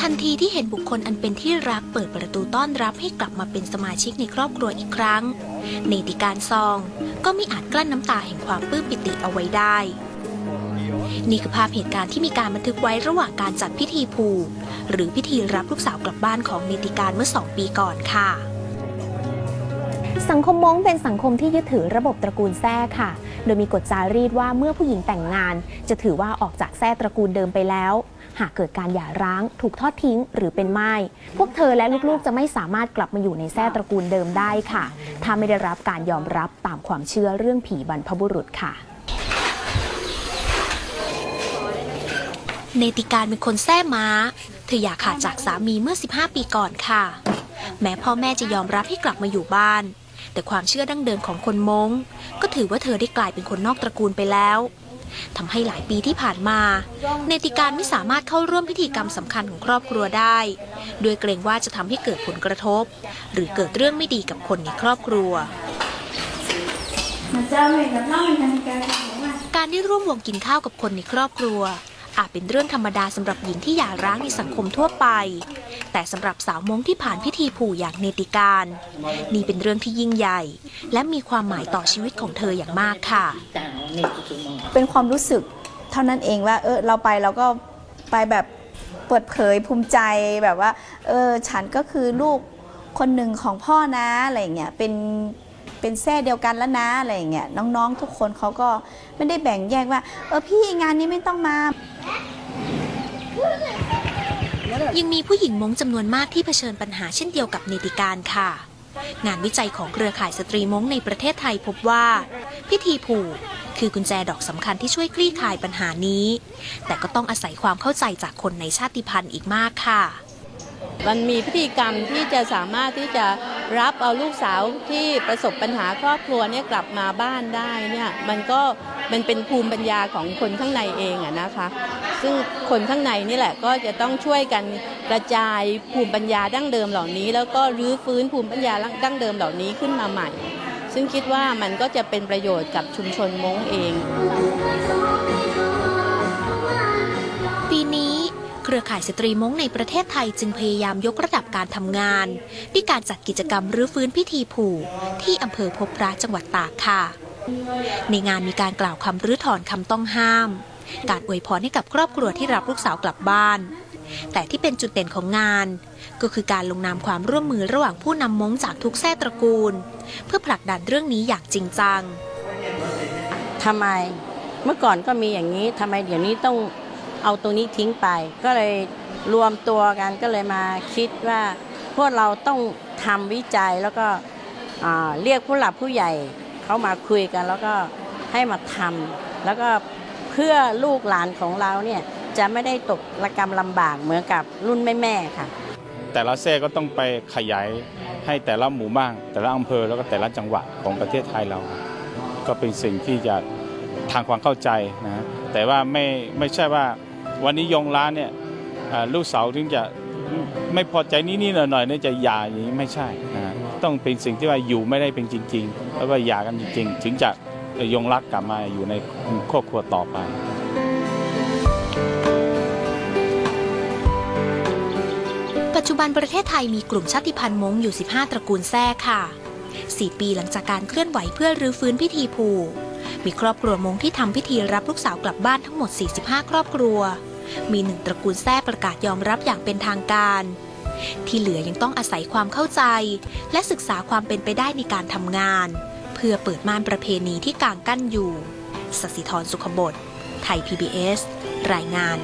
ทันทีที่เห็นบุคคลอันเป็นที่รักเปิดประตูต้อนรับให้กลับมาเป็นสมาชิกในครอบครัวอีกครั้ง เนติการซองก็ไม่อาจกลั้นน้ำตาแห่งความปลื้มปิติเอาไว้ได้ นี่คือภาพเหตุการณ์ที่มีการบันทึกไว้ระหว่างการจัดพิธีผูกหรือพิธีรับลูกสาวกลับบ้านของเนติการเมื่อสองปีก่อนค่ะสังคมม้งเป็นสังคมที่ยึดถือระบบตระกูลแท้ค่ะ โดยมีกฎจารีตว่าเมื่อผู้หญิงแต่งงาน จะถือว่าออกจากแท้ตระกูลเดิมไปแล้ว หากเกิดการหย่าร้าง ถูกทอดทิ้ง หรือเป็นไม้พวกเธอและลูกๆจะไม่สามารถกลับมาอยู่ในแท้ตระกูลเดิมได้ค่ะ ถ้าไม่ได้รับการยอมรับตามความเชื่อเรื่องผีบรรพบุรุษค่ะเนติการเป็นคนแท้ม้า เธออยากขาดจากสามีเมื่อ 15 ปีก่อนค่ะ แม้พ่อแม่จะยอมรับให้กลับมาอยู่บ้าน แต่ความเชื่อดั้งเดิมของคนมง้ง ก็ถือว่าเธอได้กลายเป็นคนนอกตระกูลไปแล้วทำให้หลายปีที่ผ่านมา เนติการไม่สามารถเข้าร่วมพิธีกรรมสำคัญของครอบครัวได้ด้วยเกรงว่าจะทำให้เกิดผลกระทบ หรือเกิดเรื่องไม่ดีกับคนในครอบครัว การได้ร่วมวงกินข้าวกับคนในครอบครัว อาจเป็นเรื่องธรรมดาสำหรับหญิงที่หย่าร้างในสังคมทั่วไป แต่สำหรับสาวมงที่ผ่านพิธีผูอย่างเนติการ นี่เป็นเรื่องที่ยิ่งใหญ่ และมีความหมายต่อชีวิตของเธออย่างมากค่ะ เป็นความรู้สึกเท่านั้นเองว่าเออเราไปเราก็ไปแบบเปิดเผยภูมิใจแบบว่า เออฉันก็คือลูกคนหนึ่งของพ่อนะอะไรอย่างเงี้ยเป็น เป็นแท้เดียวกันแล้วนะอะไรอย่างเงี้ยน้องๆ ทุกคนเขาก็ไม่ได้แบ่งแยกว่า เออพี่งานนี้ไม่ต้องมา ยังมีผู้หญิงมงจำนวนมากที่เผชิญปัญหาเช่นเดียวกับเนติการค่ะ งานวิจัยของเครือข่ายสตรีมงในประเทศไทยพบว่า พิธีผูกคือกุญแจดอกสำคัญที่ช่วยคลี่คลายปัญหานี้ แต่ก็ต้องอาศัยความเข้าใจจากคนในชาติพันธุ์อีกมากค่ะ มันมีพิธีกรรมที่จะสามารถที่จะ รับเอาลูกสาวที่ประสบปัญหาครอบครัวเนี่ยกลับมาบ้านได้เนี่ยมันก็มันเป็นภูมิปัญญาของคนข้างในเองอะนะคะ ซึ่งคนข้างในนี่แหละก็จะต้องช่วยกันกระจายภูมิปัญญาดั้งเดิมเหล่านี้ แล้วก็รื้อฟื้นภูมิปัญญาดั้งเดิมเหล่านี้ขึ้นมาใหม่ ซึ่งคิดว่ามันก็จะเป็นประโยชน์กับชุมชนม้งเอง เครือข่ายสตรีมงในประเทศไทยจึงพยายามยกระดับการทำงาน ด้วยการจัดกิจกรรมรื้อฟื้นพิธีผูกที่อำเภอพบพระจังหวัดตากค่ะ ในงานมีการกล่าวคำรื้อถอนคำต้องห้าม การอวยพรให้กับครอบครัวที่รับลูกสาวกลับบ้าน แต่ที่เป็นจุดเด่นของงาน ก็คือการลงนามความร่วมมือระหว่างผู้นำมงจากทุกแท้ตระกูล เพื่อผลักดันเรื่องนี้อย่างจริงจังทำไมเมื่อก่อนก็มีอย่างนี้ทำไมเดี๋ยวนี้ต้อง เอาตรงนี้ทิ้งไป ก็เลยรวมตัวกันก็เลยมาคิดว่า พวกเราต้องทำวิจัยแล้วก็เรียกผู้หลักผู้ใหญ่เขามาคุยกัน แล้วก็ให้มาทำแล้วก็เพื่อลูกหลานของเราเนี่ยจะไม่ได้ตกระกรรมลำบากเหมือนกับรุ่นแม่ๆค่ะ แต่ละแท่ก็ต้องไปขยายให้แต่ละหมู่บ้านแต่ละอำเภอแล้วก็แต่ละจังหวัดของประเทศไทยเรา ก็เป็นสิ่งที่จะทางความเข้าใจนะแต่ว่าไม่ไม่ใช่ว่า วันนี้ยงร้านเนี่ยลูกสาวถึงจะไม่พอใจนิดๆหน่อยๆนี่จะหย่าอย่างนี้ไม่ใช่นะต้องเป็นสิ่งที่ว่าอยู่ไม่ได้เป็นจริง ๆ แล้วว่าหย่ากันจริงๆ ถึงจะยงรักกลับมาอยู่ในครอบครัวต่อไปปัจจุบันประเทศไทยมีกลุ่มชาติพันธุ์มงอยู่ 15 ตระกูลแท้ค่ะ 4 ปีหลังจากการเคลื่อนไหวเพื่อรื้อฟื้นพิธีผูก มีครอบครัวมงที่ทำพิธีรับลูกสาวกลับบ้านทั้งหมด 45 ครอบครัว มีหนึ่งตระกูลแท้ประกาศยอมรับอย่างเป็นทางการ ที่เหลือยังต้องอาศัยความเข้าใจ และศึกษาความเป็นไปได้ในการทำงาน เพื่อเปิดม่านประเพณีที่กางกั้นอยู่สสิธรสุขบดไทย PBS รายงาน